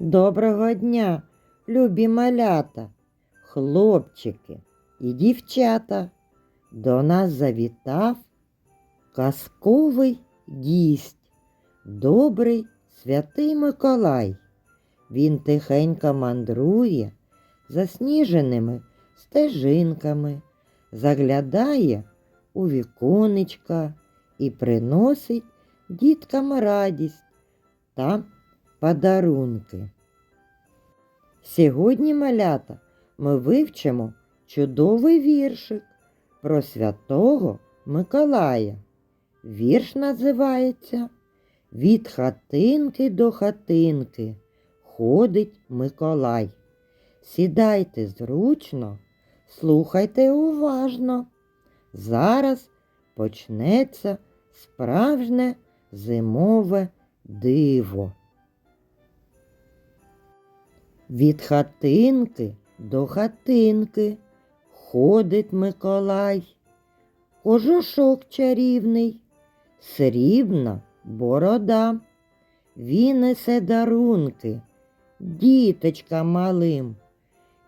Доброго дня, любі малята, хлопчики і дівчата. До нас завітав казковий гість, добрий святий Миколай. Він тихенько мандрує засніженими стежинками, заглядає у віконечка і приносить діткам радість та подарунки. Сьогодні, малята, ми вивчимо чудовий віршик про святого Миколая. Вірш називається Від хатинки до хатинки ходить Миколай. Сідайте зручно, слухайте уважно. Зараз почнеться справжнє зимове диво. Від хатинки до хатинки ходить Миколай, кожушок чарівний, срібна борода. Він несе дарунки діточкам малим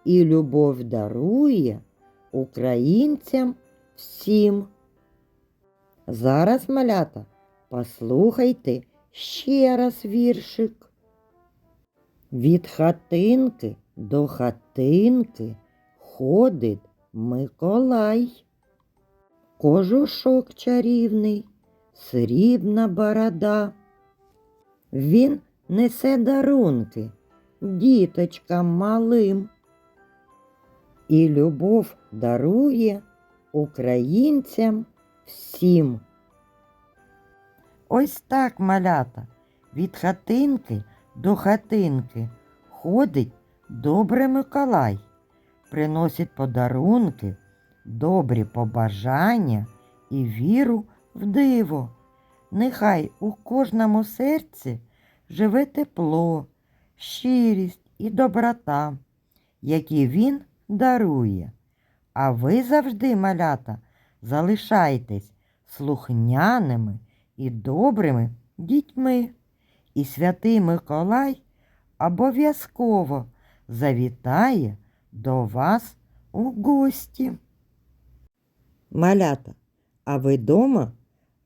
і любов дарує українцям всім. Зараз, малята, послухайте ще раз віршик. Від хатинки до хатинки ходить Миколай. Кожушок чарівний, срібна борода. Він несе дарунки діточкам малим. І любов дарує українцям всім. Ось так, малята, від хатинки до хатинки ходить добрий Миколай, приносить подарунки, добрі побажання і віру в диво. Нехай у кожному серці живе тепло, щирість і доброта, які він дарує. А ви завжди, малята, залишайтесь слухняними і добрими дітьми. І святий Миколай обов'язково завітає до вас у гості. Малята, а ви дома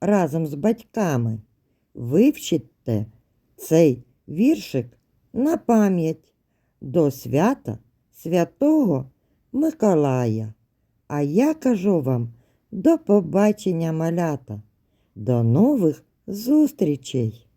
разом з батьками вивчите цей віршик на пам'ять до свята святого Миколая. А я кажу вам до побачення малята, до нових зустрічей!